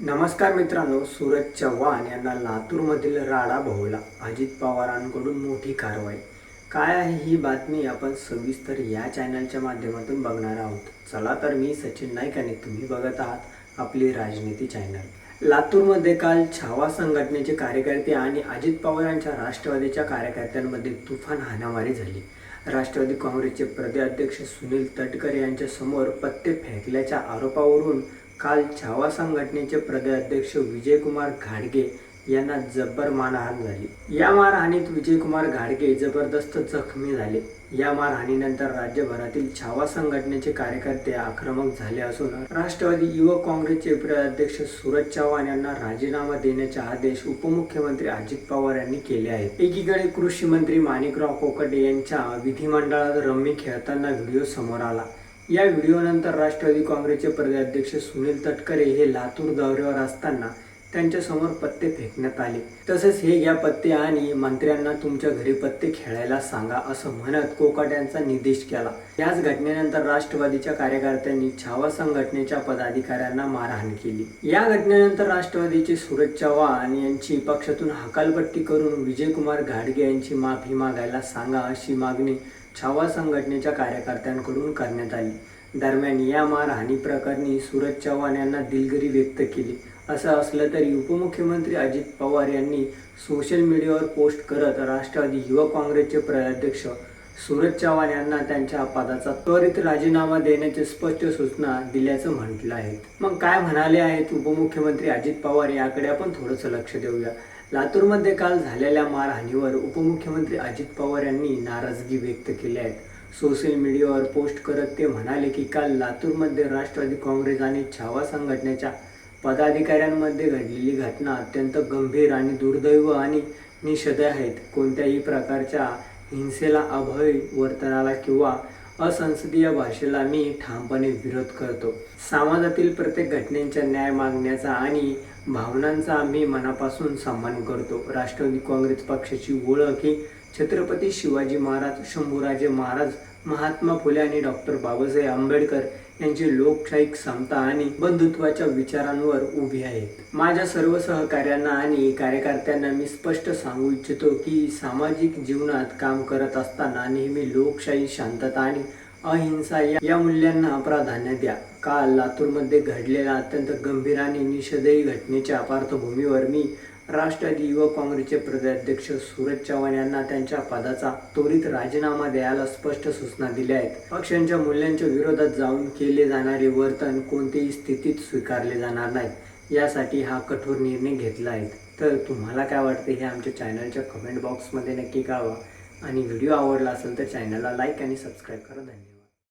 नमस्कार मित्रांनो सूरज चव्हाण यांना लातूरमधील राडा भोवला. अजित पवारांकडून मोठी कारवाई. काय आहे ही बातमी आपण सविस्तर या चॅनलच्या माध्यमातून बघणार आहोत. चला तर मी सचिन नाईक आणि तुम्ही बघत आहात आपली राजनीती चॅनल लातूरमध्ये काल छावा संघटनेचे कार्यकर्ते आणि अजित पवार यांच्या राष्ट्रवादीच्या कार्यकर्त्यांमध्ये तुफान हाणामारी झाली. राष्ट्रवादी काँग्रेसचे प्रदेशाध्यक्ष सुनील तटकरे यांच्यासमोर पत्ते फेकल्याच्या आरोपावरून काल छावा संघटनेचे प्रदेशाध्यक्ष विजयकुमार घाडगे यांना जब्बर मारहाण झाली. या मारहाणीत विजयकुमार घाडगे जबरदस्त जखमी झाले. या मारहाणीनंतर राज्यभरातील छावा संघटनेचे कार्यकर्ते आक्रमक झाले असून राष्ट्रवादी युवक काँग्रेसचे प्रदेशाध्यक्ष सूरज चव्हाण यांना राजीनामा देण्याचे आदेश उपमुख्यमंत्री अजित पवार यांनी केले आहेत. एकीकडे कृषी मंत्री माणिकराव कोकटे यांच्या विधिमंडळात रम्मी खेळताना व्हिडिओ समोर आला. या व्हिडिओनंतर राष्ट्रवादी काँग्रेसचे प्रदेशाध्यक्ष सुनील तटकरे हे लातूर दौऱ्यावर असताना त्यांच्यासमोर पत्ते फेकण्यात आले. तसेच हे घ्या पत्ते आणि मंत्र्यांना तुमच्या घरी पत्ते खेळायला सांगा असं म्हणत कोकाट्यांचा निर्देश केला. याच घटनेनंतर राष्ट्रवादीच्या कार्यकर्त्यांनी छावा संघटनेच्या पदाधिकाऱ्यांना मारहाण केली. या घटनेनंतर राष्ट्रवादीचे सूरज चव्हाण यांची पक्षातून हकालपट्टी करून विजयकुमार घाडगे यांची माफी मागायला सांगा अशी मागणी छावा संघटनेच्या कार्यकर्त्यांकडून करण्यात आली. दरम्यान या मारहाणी प्रकरणी सूरज चव्हाण यांना दिलगिरी व्यक्त केली. असं असलं तरी उपमुख्यमंत्री अजित पवार यांनी सोशल मीडियावर पोस्ट करत राष्ट्रवादी युवक काँग्रेसचे प्राध्यक्ष सूरज चव्हाण यांना त्यांच्या पदाचा त्वरित राजीनामा देण्याची स्पष्ट सूचना दिल्याचं म्हटलं आहे. मग काय म्हणाले आहेत उपमुख्यमंत्री अजित पवार याकडे आपण थोडंसं लक्ष देऊया. लातूरमध्ये काल झालेल्या मारहाणीवर उपमुख्यमंत्री अजित पवार यांनी नाराजगी व्यक्त केली आहे. सोशल मीडियावर पोस्ट करत ते म्हणाले की काल लातूरमध्ये राष्ट्रवादी काँग्रेस आणि छावा संघटनेच्या पदाधिकाऱ्यांमध्ये घडलेली घटना अत्यंत गंभीर आणि दुर्दैव आणि निषेध आहेत. कोणत्याही प्रकारच्या हिंसेला अभय वर्तनाला किंवा असंसदीय भाषेला मी ठामपणे विरोध करतो. समाजातील प्रत्येक घटनेच्या न्याय मागण्याचा आणि भावनांचा आम्ही मनापासून सन्मान करतो. राष्ट्रवादी काँग्रेस पक्षाची ओळख ही छत्रपती शिवाजी महाराज शंभूराजे महाराज महात्मा फुले आणि डॉक्टर बाबासाहेब आंबेडकर यांची लोकशाही समता आणि बंधुत्वाच्या विचारांवर उभी आहेत. माझ्या सर्व सहकार्यांना आणि कार्यकर्त्यांना मी स्पष्ट सांगू इच्छितो की सामाजिक जीवनात काम करत असताना नेहमी लोकशाही शांतता आणि अहिंसा या या मूल्यांना प्राधान्य द्या. काल लातूरमध्ये घडलेल्या अत्यंत गंभीर आणि निषेधही घटनेच्या पार्श्वभूमीवर मी राष्ट्रवादी युवक काँग्रेसचे प्रदेशाध्यक्ष सूरज चव्हाण यांना त्यांच्या पदाचा त्वरित राजीनामा द्यायला स्पष्ट सूचना दिल्या आहेत. पक्षांच्या मूल्यांच्या विरोधात जाऊन केले जाणारे वर्तन कोणत्याही स्थितीत स्वीकारले जाणार नाही. यासाठी हा कठोर निर्णय घेतला आहे. तर तुम्हाला काय वाटते हे आमच्या चॅनलच्या कमेंट बॉक्समध्ये नक्की कळवा. आणि व्हिडिओ आवडला असेल तर चॅनलला लाईक आणि सबस्क्राईब करा. धन्यवाद.